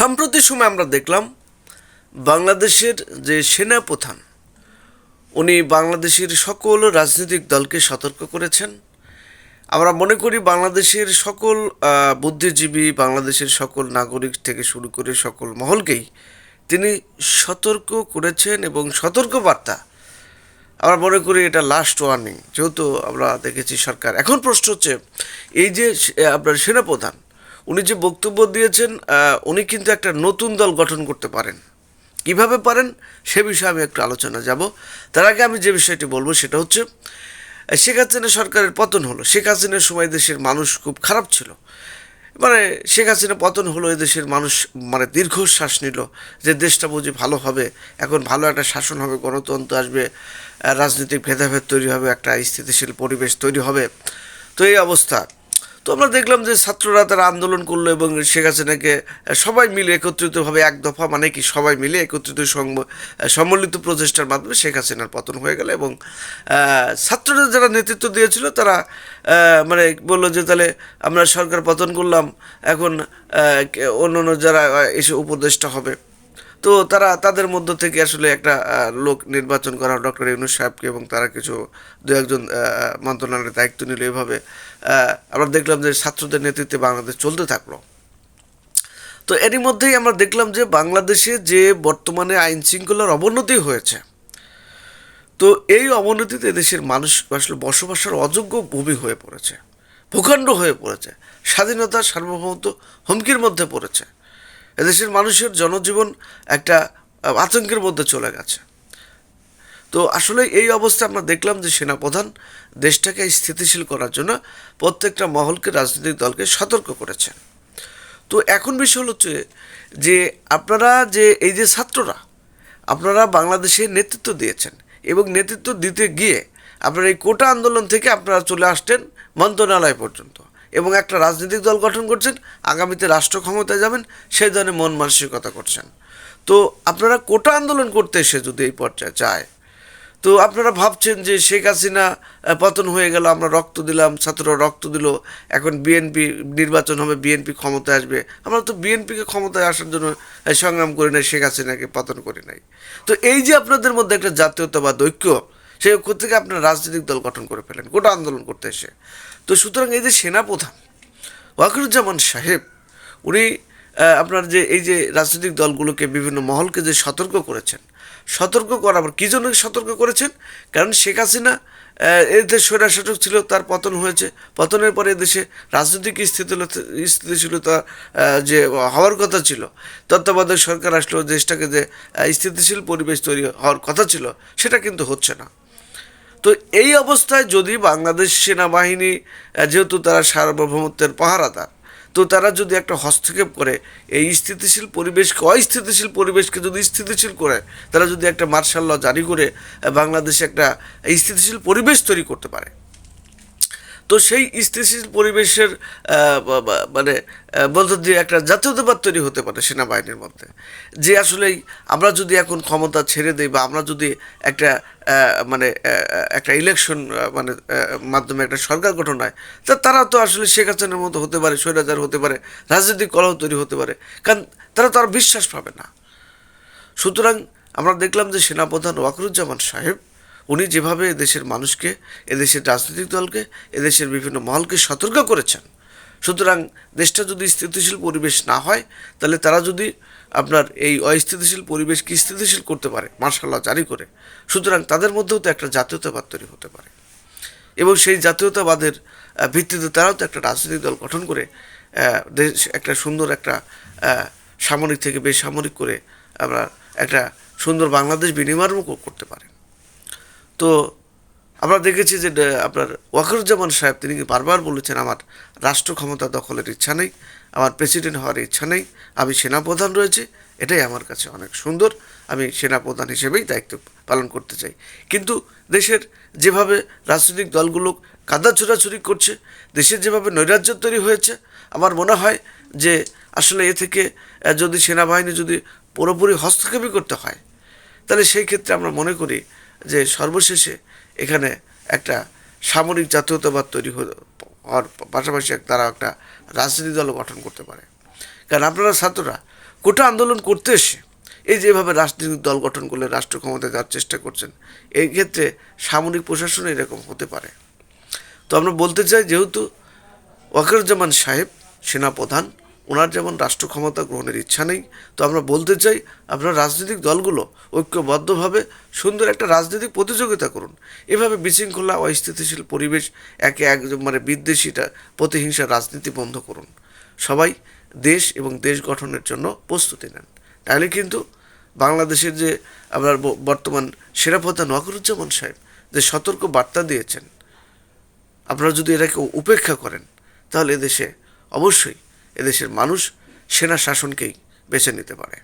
সম্প্রতি সময় আমরা দেখলাম বাংলাদেশের যে সেনা প্রধান উনি বাংলাদেশের সকল রাজনৈতিক দলকে সতর্ক করেছেন। আমরা মনে করি বাংলাদেশের সকল বুদ্ধিজীবী, বাংলাদেশের সকল নাগরিক থেকে শুরু করে সকল মহলকেই তিনি সতর্ক করেছেন এবং সতর্ক বার্তা আমরা মনে করি এটা লাস্ট ওয়ার্নিং যেহেতু আমরা দেখেছি সরকার। এখন প্রশ্ন হচ্ছে, এই যে আপনার সেনাপ্রধান উনি যে বক্তব্য দিয়েছেন উনি কিন্তু একটা নতুন দল গঠন করতে পারেন। কীভাবে পারেন, সে বিষয়ে আমি একটু আলোচনা যাব। তার আগে আমি যে বিষয়টি বলব সেটা হচ্ছে, শেখ হাসিনা সরকারের পতন হলো। শেখ হাসিনার সময় দেশের মানুষ খুব খারাপ ছিল। মানে শেখ হাসিনা পতন হলো দেশের মানুষ মানে দীর্ঘশ্বাস নিল যে দেশটা বুঝি ভালো হবে, এখন ভালো একটা শাসন হবে, গণতন্ত্র আসবে, রাজনৈতিক ভেদাভেদ তৈরি হবে, একটা স্থিতিশীল পরিবেশ তৈরি হবে। তো এই অবস্থা। তো আমরা দেখলাম যে ছাত্ররা তারা আন্দোলন করল এবং শেখ হাসিনাকে সবাই মিলে একত্রিতভাবে এক দফা মানে কি সবাই মিলে একত্রিত সম্মিলিত প্রচেষ্টার মাধ্যমে শেখ হাসিনার পতন হয়ে গেল এবং ছাত্ররা যারা নেতৃত্ব দিয়েছিল তারা মানে বলল যে তাহলে আমরা সরকার পতন করলাম, এখন অন্য অন্য যারা এসে উপদেষ্টা হবে। তো তারা, তাদের মধ্য থেকে আসলে একটা লোক নির্বাচন করা ডক্টর ইউনুস সাহেবকে এবং তারা কিছু দু একজন মন্ত্রণালয়ের দায়িত্ব নিল এভাবে। আমরা দেখলাম যে ছাত্রদের নেতৃত্বে বাংলাদেশ চলতে থাকল। তো এরই মধ্যেই আমরা দেখলাম যে বাংলাদেশে যে বর্তমানে আইন শৃঙ্খলার অবনতি হয়েছে, তো এই অবনতিতে দেশের মানুষ আসলে বসবাসের অযোগ্য ভূমি হয়ে পড়েছে, ভূখণ্ড হয়ে পড়েছে, স্বাধীনতা সার্বভৌমত্ব হুমকির মধ্যে পড়েছে। এদেশের মানুষের জনজীবন একটা আতঙ্কের মধ্যে চলে গেছে। তো আসলে এই অবস্থা আমরা দেখলাম যে সেনাপ্রধান দেশটাকে স্থিতিশীল করার জন্য প্রত্যেকটা মহলকে রাজনৈতিক দলকে সতর্ক করেছেন। তো এখন বিষয় হচ্ছে যে আপনারা যে, এই যে ছাত্ররা, আপনারা বাংলাদেশে নেতৃত্ব দিয়েছেন এবং নেতৃত্ব দিতে গিয়ে আপনারা এই কোটা আন্দোলন থেকে আপনারা চলে আসতেন মন্ত্রণালয় পর্যন্ত। এবং একটা রাজনৈতিক দল গঠন করছেন, আগামীতে রাষ্ট্র ক্ষমতায় যাবেন, সেই ধরনের মন মানসিকতা করছেন। তো আপনারা কোটা আন্দোলন করতে এসে যদি এই পর্যায়ে চায় তো আপনারা ভাবছেন যে শেখ হাসিনা পতন হয়ে গেল, আমরা রক্ত দিলাম, ছাত্ররা রক্ত দিল, এখন বিএনপি নির্বাচন হবে, বিএনপি ক্ষমতায় আসবে। আমরা তো বিএনপিকে ক্ষমতায় আসার জন্য সংগ্রাম করি নাই, শেখ হাসিনাকে পতন করি নাই। তো এই যে আপনাদের মধ্যে একটা জাতীয়তাবাদ, ঐক্য, সেই ঐক্য থেকে আপনারা রাজনৈতিক দল গঠন করে ফেলেন গোটা আন্দোলন করতে এসে। তো সুতরাং এই যে সেনাপ্রধান ওয়াকিরুজ্জামান সাহেব, উনি আপনার যে এই যে রাজনৈতিক দলগুলোকে বিভিন্ন মহলকে যে সতর্ক করেছেন, সতর্ক করার কী জন্য সতর্ক করেছেন? কারণ শেখ হাসিনা এদের স্বৈরাশাসক ছিল, তার পতন হয়েছে। পতনের পরে দেশে রাজনৈতিক স্থিতিশীলতা যে হওয়ার কথা ছিল, তত্ত্বাবধায়ক সরকার আসলো, দেশটাকে যে স্থিতিশীল পরিবেশ তৈরি হওয়ার কথা ছিল, সেটা কিন্তু হচ্ছে না। তো এই অবস্থায় যদি বাংলাদেশ সেনাবাহিনী যেহেতু তারা সার্বভৌমত্বের পাহারাদার, তো তারা যদি একটা হস্তক্ষেপ করে, এই স্থিতিশীল পরিবেশকে, অস্থিতিশীল পরিবেশকে যদি স্থিতিশীল করে, তারা যদি একটা মার্শাল ল জারি করে বাংলাদেশে একটা স্থিতিশীল পরিবেশ তৈরি করতে পারে। তো সেই স্থিতিশীল পরিবেশের মানে বলতে দিয়ে একটা জাতীয়তাবাদ তৈরি হতে পারে সেনাবাহিনীর মধ্যে। যে আসলেই আমরা যদি এখন ক্ষমতা ছেড়ে দিই বা আমরা যদি একটা মানে একটা ইলেকশন মানে মাধ্যমে একটা সরকার গঠন হয়, তা তারা তো আসলে শেখ হাসিনার মতো হতে পারে, স্বৈরাচার হতে পারে, রাজনৈতিক কলহ তৈরি হতে পারে, কারণ তারা তো আর বিশ্বাস পাবে না। সুতরাং আমরা দেখলাম যে সেনাপ্রধান ওয়াকরুজ্জামান সাহেব উনি যেভাবে দেশের মানুষকে, এদেশের রাজনৈতিক দলকে, এদেশের বিভিন্ন মহলকে সতর্ক করেছেন। সুতরাং দেশটা যদি স্থিতিশীল পরিবেশ না হয়, তাহলে তারা যদি আপনার এই অস্থিতিশীল পরিবেশকে স্থিতিশীল করতে পারে, মার্শাল্লাহ জারি করে। সুতরাং তাদের মধ্যেও তো একটা জাতীয়তাবাদ তৈরি হতে পারে। এবং সেই জাতীয়তাবাদের ভিত্তিতে তারাও তো একটা রাজনৈতিক দল গঠন করে দেশ একটা সুন্দর একটা সামরিক থেকে বেসামরিক করে আমরা একটা সুন্দর বাংলাদেশ বিনিময়ও কর- করতে পারে। তো আমরা দেখেছি যে আপনার ওয়াকরুজ্জামান সাহেব, তিনি বারবার বলেছেন, আমার রাষ্ট্র ক্ষমতা দখলের ইচ্ছা নেই, আমার প্রেসিডেন্ট হওয়ার ইচ্ছা নেই, আমি সেনাপ্রধান রয়েছে, এটাই আমার কাছে অনেক সুন্দর, আমি সেনাপ্রধান হিসেবেই দায়িত্ব পালন করতে চাই। কিন্তু দেশের যেভাবে রাজনৈতিক দলগুলো কাদা ছোড়াছুরি করছে, দেশের যেভাবে নৈরাজ্য তৈরি হয়েছে, আমার মনে হয় যে, আসলে এ থেকে যদি সেনাবাহিনী যদি পুরোপুরি হস্তক্ষেপই করতে হয়, তাহলে সেই ক্ষেত্রে আমরা মনে করি যে সর্বশেষে এখানে একটা সামরিক জাতীয়তাবাদ তৈরি হওয়ার পাশাপাশি তারা একটা রাজনীতি দল গঠন করতে পারে। কারণ আপনারা ছাত্ররা কোটা আন্দোলন করতে এসে এই যেভাবে রাজনৈতিক দল গঠন করলে রাষ্ট্র ক্ষমতায় যাওয়ার চেষ্টা করছেন, এই ক্ষেত্রে সামরিক প্রশাসন এরকম হতে পারে। তো আমরা বলতে চাই, যেহেতু ওয়াকারুজ্জামান সাহেব সেনাপ্রধান ওনার যেমন রাষ্ট্র ক্ষমতা গ্রহণের ইচ্ছা নেই, তো আমরা বলতে চাই আপনার রাজনৈতিক দলগুলো ঐক্যবদ্ধভাবে সুন্দর একটা রাজনৈতিক প্রতিযোগিতা করুন। এভাবে বিশৃঙ্খলা, অস্থিতিশীল পরিবেশ, একে এক মানে বিদ্বেষীটা প্রতিহিংসা রাজনীতি বন্ধ করুন। সবাই দেশ এবং দেশ গঠনের জন্য প্রস্তুতি নেন। তাহলে কিন্তু বাংলাদেশের যে আপনার বর্তমান সেনাপ্রধান ওয়াকরুজ্জামান সাহেব যে সতর্ক বার্তা দিয়েছেন, আপনারা যদি এটাকে উপেক্ষা করেন, তাহলে এদেশে অবশ্যই এদেশের মানুষ সেনা শাসনকেই বেছে নিতে পারে।